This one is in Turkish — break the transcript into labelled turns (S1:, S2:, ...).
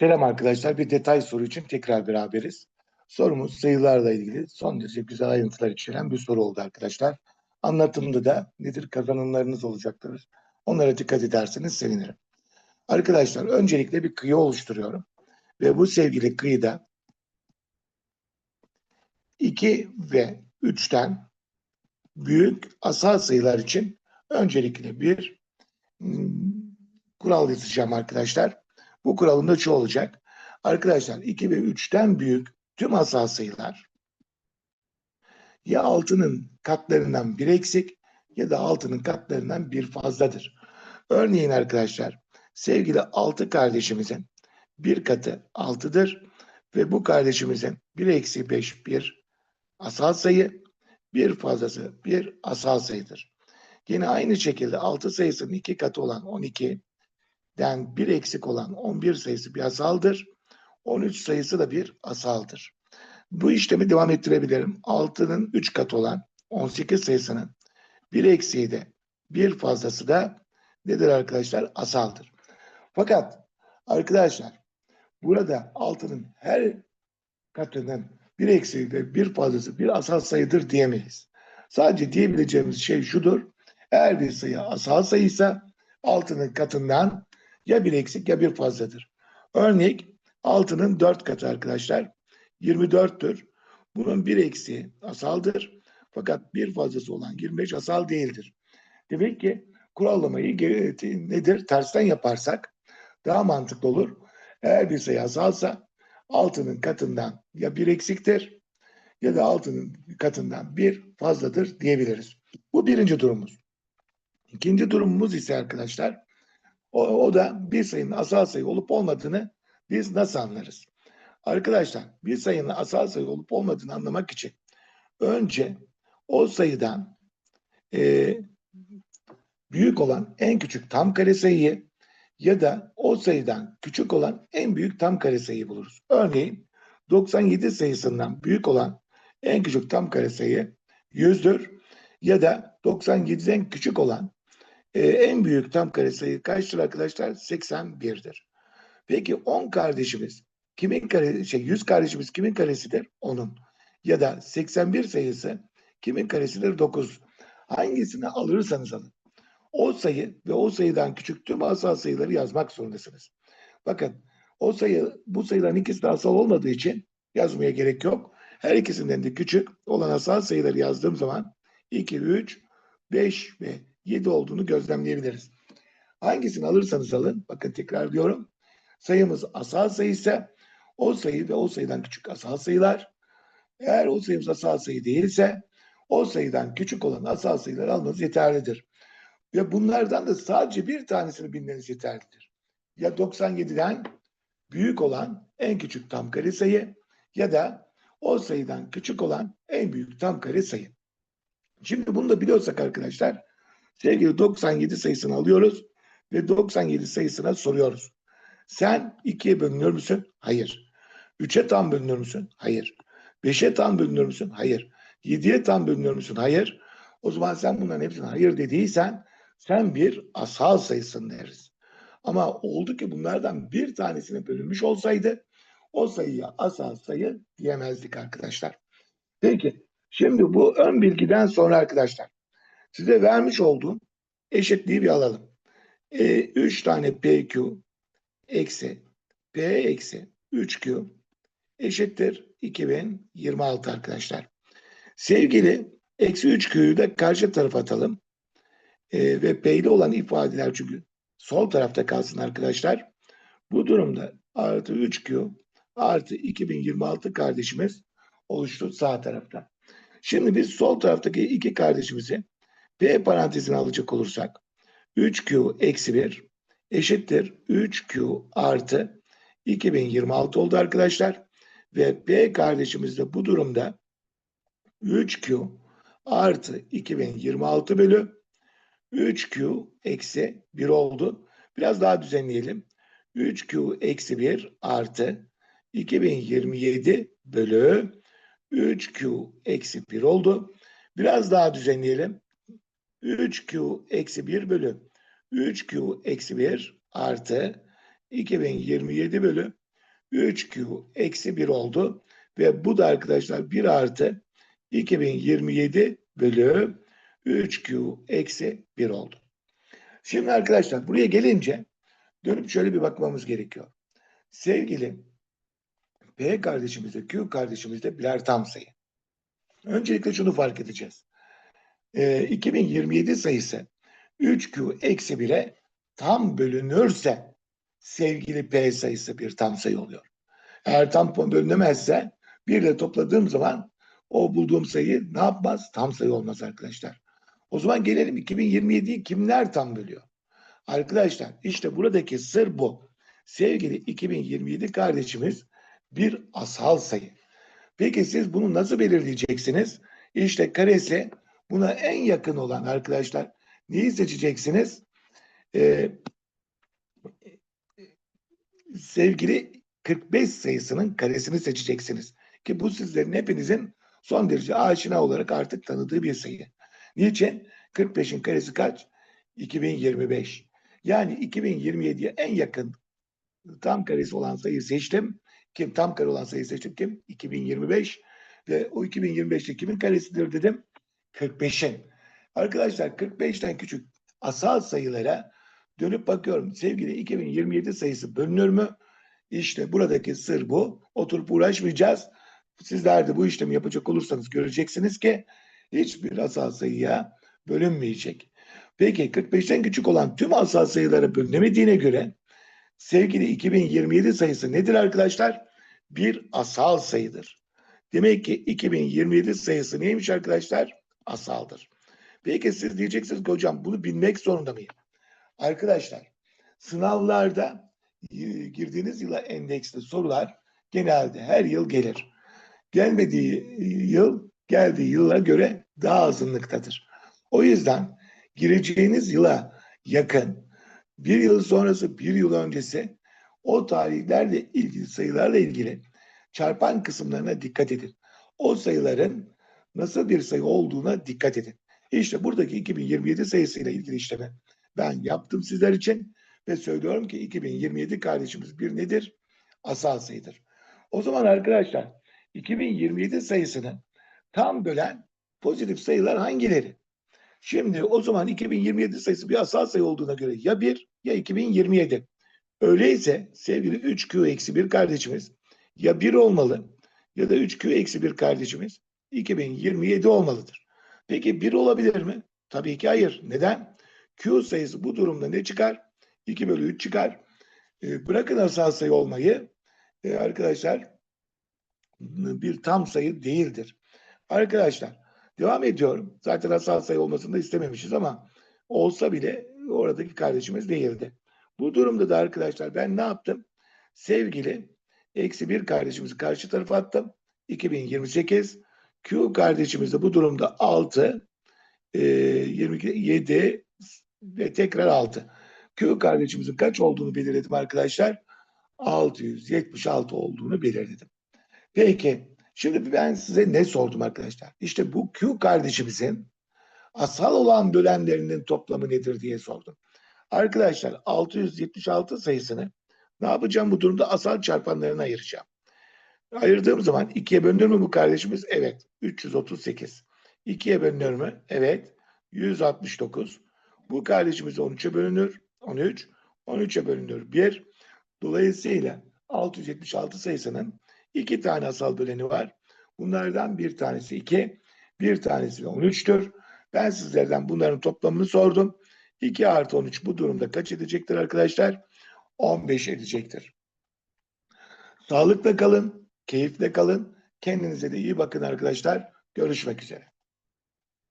S1: Selam arkadaşlar. Bir detay soru için tekrar beraberiz. Sorumuz sayılarla ilgili son derece güzel ayrıntılar içeren bir soru oldu arkadaşlar. Anlatımda da nedir kazanımlarınız olacaktır. Onlara dikkat ederseniz sevinirim. Arkadaşlar öncelikle bir kıyı oluşturuyorum. Ve bu sevgili kıyıda 2 ve 3'ten büyük asal sayılar için öncelikle bir kural yazacağım arkadaşlar. Bu kuralın da şu olacak. Arkadaşlar 2 ve 3'ten büyük tüm asal sayılar ya 6'nın katlarından bir eksik ya da 6'nın katlarından bir fazladır. Örneğin arkadaşlar sevgili 6 kardeşimizin bir katı 6'dır ve bu kardeşimizin bir eksi 5 bir asal sayı bir fazlası bir asal sayıdır. Yine aynı şekilde 6 sayısının iki katı olan 12 den bir eksik olan 11 sayısı bir asaldır. 13 sayısı da bir asaldır. Bu işlemi devam ettirebilirim. 6'nın 3 katı olan 18 sayısının bir eksiği de bir fazlası da nedir arkadaşlar? Asaldır. Fakat arkadaşlar burada 6'nın her katının bir eksiği ve bir fazlası bir asal sayıdır diyemeyiz. Sadece diyebileceğimiz şey şudur. Eğer bir sayı asal sayıysa 6'nın katından ya bir eksik ya bir fazladır. Örnek 6'nın 4 katı arkadaşlar 24'tür. Bunun bir eksiği asaldır. Fakat bir fazlası olan 25 asal değildir. Demek ki kurallamayı nedir? Tersten yaparsak daha mantıklı olur. Eğer bir sayı asalsa 6'nın katından ya bir eksiktir ya da 6'nın katından bir fazladır diyebiliriz. Bu birinci durumumuz. İkinci durumumuz ise arkadaşlar o, o da bir sayının asal sayı olup olmadığını biz nasıl anlarız? Arkadaşlar bir sayının asal sayı olup olmadığını anlamak için önce o sayıdan e, büyük olan en küçük tam kare sayıyı ya da o sayıdan küçük olan en büyük tam kare sayıyı buluruz. Örneğin 97 sayısından büyük olan en küçük tam kare sayı 100'dür ya da 97'den küçük olan e, en büyük tam kare sayı kaçtır arkadaşlar? 81'dir. Peki 10 kardeşimiz kimin kare şey 100 kardeşimiz kimin karesidir? Onun. Ya da 81 sayısı kimin karesidir? 9. Hangisini alırsanız alın. O sayı ve o sayıdan küçük tüm asal sayıları yazmak zorundasınız. Bakın o sayı bu sayıların ikisi de asal olmadığı için yazmaya gerek yok. Her ikisinden de küçük olan asal sayıları yazdığım zaman 2, 3, 5 ve 7 olduğunu gözlemleyebiliriz. Hangisini alırsanız alın, bakın tekrar diyorum. Sayımız asal sayı ise o sayı ve o sayıdan küçük asal sayılar. Eğer o sayımız asal sayı değilse o sayıdan küçük olan asal sayıları almanız yeterlidir. Ve bunlardan da sadece bir tanesini bilmeniz yeterlidir. Ya 97'den büyük olan en küçük tam kare sayı ya da o sayıdan küçük olan en büyük tam kare sayı. Şimdi bunu da biliyorsak arkadaşlar sevgili 97 sayısını alıyoruz ve 97 sayısına soruyoruz. Sen 2'ye bölünür müsün? Hayır. 3'e tam bölünür müsün? Hayır. 5'e tam bölünür müsün? Hayır. 7'ye tam bölünür müsün? Hayır. O zaman sen bunların hepsine hayır dediysen sen bir asal sayısın deriz. Ama oldu ki bunlardan bir tanesine bölünmüş olsaydı o sayıya asal sayı diyemezdik arkadaşlar. Peki şimdi bu ön bilgiden sonra arkadaşlar size vermiş olduğum eşitliği bir alalım. E, 3 tane PQ eksi P eksi 3Q eşittir 2026 arkadaşlar. Sevgili eksi 3Q'yu da karşı tarafa atalım. E, ve P'li olan ifadeler çünkü sol tarafta kalsın arkadaşlar. Bu durumda artı 3Q artı 2026 kardeşimiz oluştu sağ tarafta. Şimdi biz sol taraftaki iki kardeşimizi P parantezine alacak olursak 3Q eksi 1 eşittir 3Q artı 2026 oldu arkadaşlar. Ve P kardeşimiz de bu durumda 3Q artı 2026 bölü 3Q eksi 1 oldu. Biraz daha düzenleyelim. 3Q eksi 1 artı 2027 bölü 3Q eksi 1 oldu. Biraz daha düzenleyelim. 3Q eksi 1 bölü 3Q eksi 1 artı 2027 bölü 3Q eksi 1 oldu. Ve bu da arkadaşlar 1 artı 2027 bölü 3Q eksi 1 oldu. Şimdi arkadaşlar buraya gelince dönüp şöyle bir bakmamız gerekiyor. Sevgili P kardeşimizle Q kardeşimizle birer tam sayı. Öncelikle şunu fark edeceğiz. Ee, 2027 sayısı 3Q eksi 1'e tam bölünürse sevgili P sayısı bir tam sayı oluyor. Eğer tam bölünemezse bir ile topladığım zaman o bulduğum sayı ne yapmaz? Tam sayı olmaz arkadaşlar. O zaman gelelim 2027'yi kimler tam bölüyor? Arkadaşlar işte buradaki sır bu. Sevgili 2027 kardeşimiz bir asal sayı. Peki siz bunu nasıl belirleyeceksiniz? İşte karesi buna en yakın olan arkadaşlar neyi seçeceksiniz? Ee, sevgili 45 sayısının karesini seçeceksiniz. Ki bu sizlerin hepinizin son derece aşina olarak artık tanıdığı bir sayı. Niçin? 45'in karesi kaç? 2025. Yani 2027'ye en yakın tam karesi olan sayıyı seçtim. Kim tam kare olan sayıyı seçtim kim? 2025 ve o 2025'te kimin karesidir dedim? 45'in. Arkadaşlar 45'ten küçük asal sayılara dönüp bakıyorum. Sevgili 2027 sayısı bölünür mü? İşte buradaki sır bu. Oturup uğraşmayacağız. Sizler de bu işlemi yapacak olursanız göreceksiniz ki hiçbir asal sayıya bölünmeyecek. Peki 45'ten küçük olan tüm asal sayılara bölünemediğine göre sevgili 2027 sayısı nedir arkadaşlar? Bir asal sayıdır. Demek ki 2027 sayısı neymiş arkadaşlar? Asaldır. Peki siz diyeceksiniz ki hocam bunu bilmek zorunda mıyım? Arkadaşlar sınavlarda e, girdiğiniz yıla endeksli sorular genelde her yıl gelir. Gelmediği yıl geldiği yıla göre daha azınlıktadır. O yüzden gireceğiniz yıla yakın bir yıl sonrası bir yıl öncesi o tarihlerle ilgili sayılarla ilgili çarpan kısımlarına dikkat edin. O sayıların nasıl bir sayı olduğuna dikkat edin. İşte buradaki 2027 sayısıyla ilgili işlemi ben yaptım sizler için ve söylüyorum ki 2027 kardeşimiz bir nedir? Asal sayıdır. O zaman arkadaşlar 2027 sayısını tam bölen pozitif sayılar hangileri? Şimdi o zaman 2027 sayısı bir asal sayı olduğuna göre ya 1 ya 2027. Öyleyse sevgili 3Q eksi 1 kardeşimiz ya 1 olmalı ya da 3Q eksi 1 kardeşimiz 2027 olmalıdır. Peki 1 olabilir mi? Tabii ki hayır. Neden? Q sayısı bu durumda ne çıkar? 2 bölü 3 çıkar. E, bırakın asal sayı olmayı e, arkadaşlar bir tam sayı değildir. Arkadaşlar devam ediyorum. Zaten asal sayı olmasını da istememişiz ama olsa bile oradaki kardeşimiz değildi. Bu durumda da arkadaşlar ben ne yaptım? Sevgili eksi bir kardeşimizi karşı tarafa attım. 2028 Q kardeşimiz de bu durumda 6 e, 27 ve tekrar 6. Q kardeşimizin kaç olduğunu belirledim arkadaşlar. 676 olduğunu belirledim. Peki şimdi ben size ne sordum arkadaşlar? İşte bu Q kardeşimizin asal olan bölenlerinin toplamı nedir diye sordum. Arkadaşlar 676 sayısını ne yapacağım bu durumda asal çarpanlarına ayıracağım. Ayırdığım zaman ikiye bölünür mü bu kardeşimiz? Evet. 338. İkiye bölünür mü? Evet. 169. Bu kardeşimiz 13'e bölünür. 13. 13'e bölünür 1. Dolayısıyla 676 sayısının iki tane asal böleni var. Bunlardan bir tanesi 2, bir tanesi de 13'tür. Ben sizlerden bunların toplamını sordum. 2 artı 13 bu durumda kaç edecektir arkadaşlar? 15 edecektir. Sağlıkla kalın, keyifle kalın. Kendinize de iyi bakın arkadaşlar. Görüşmek üzere.